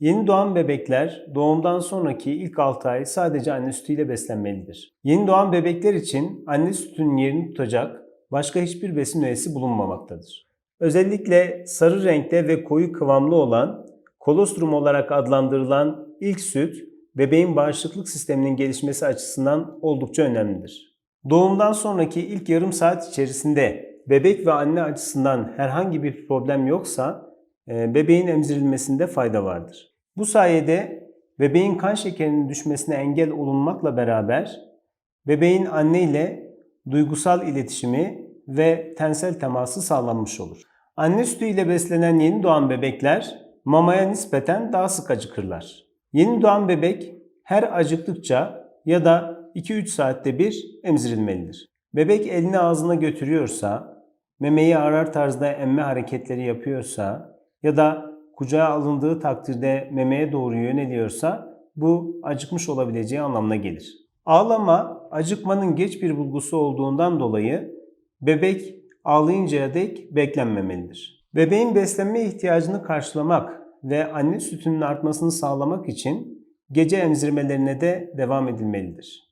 Yeni doğan bebekler doğumdan sonraki ilk 6 ay sadece anne sütüyle beslenmelidir. Yeni doğan bebekler için anne sütünün yerini tutacak başka hiçbir besin öğesi bulunmamaktadır. Özellikle sarı renkte ve koyu kıvamlı olan kolostrum olarak adlandırılan ilk süt bebeğin bağışıklık sisteminin gelişmesi açısından oldukça önemlidir. Doğumdan sonraki ilk yarım saat içerisinde bebek ve anne açısından herhangi bir problem yoksa e, bebeğin emzirilmesinde fayda vardır. Bu sayede bebeğin kan şekerinin düşmesine engel olunmakla beraber bebeğin anne ile duygusal iletişimi ve tensel teması sağlanmış olur. Anne sütü ile beslenen yeni doğan bebekler mamaya nispeten daha sık acıkırlar. Yeni doğan bebek her acıktıkça ya da 2-3 saatte bir emzirilmelidir. Bebek elini ağzına götürüyorsa, memeyi arar tarzda emme hareketleri yapıyorsa ya da kucağa alındığı takdirde memeye doğru yöneliyorsa bu acıkmış olabileceği anlamına gelir. Ağlama, acıkmanın geç bir bulgusu olduğundan dolayı bebek ağlayıncaya dek beklenmemelidir. Bebeğin beslenme ihtiyacını karşılamak ve anne sütünün artmasını sağlamak için gece emzirmelerine de devam edilmelidir.